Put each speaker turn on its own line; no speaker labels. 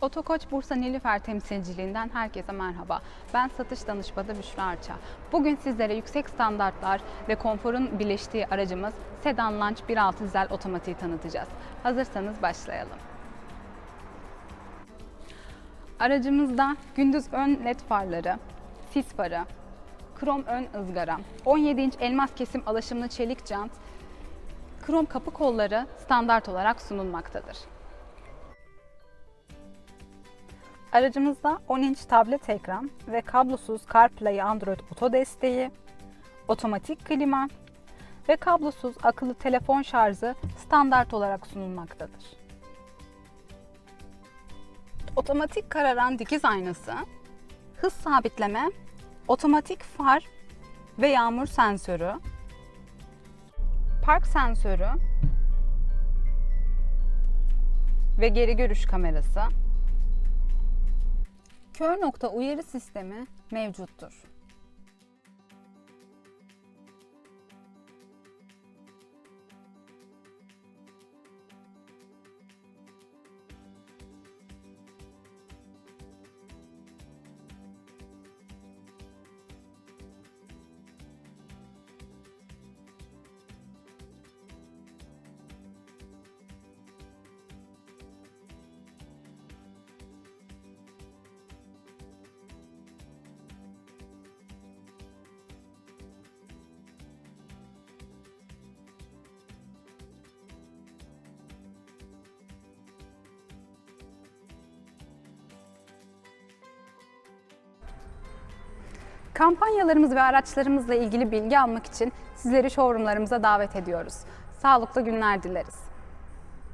Otokoç Bursa Nilüfer temsilciliğinden herkese merhaba. Ben satış danışmanı Büşra Arça. Bugün sizlere yüksek standartlar ve konforun birleştiği aracımız Sedan Launch 1.6 dizel otomatiği tanıtacağız. Hazırsanız başlayalım. Aracımızda gündüz ön led farları, sis farı, krom ön ızgara, 17 inç elmas kesim alaşımlı çelik jant, krom kapı kolları standart olarak sunulmaktadır. Aracımızda 10 inç tablet ekran ve kablosuz CarPlay Android Auto desteği, otomatik klima ve kablosuz akıllı telefon şarjı standart olarak sunulmaktadır. Otomatik kararan dikiz aynası, hız sabitleme, otomatik far ve yağmur sensörü, park sensörü ve geri görüş kamerası, kör nokta uyarı sistemi mevcuttur. Kampanyalarımız ve araçlarımızla ilgili bilgi almak için sizleri showroomlarımıza davet ediyoruz. Sağlıklı günler dileriz.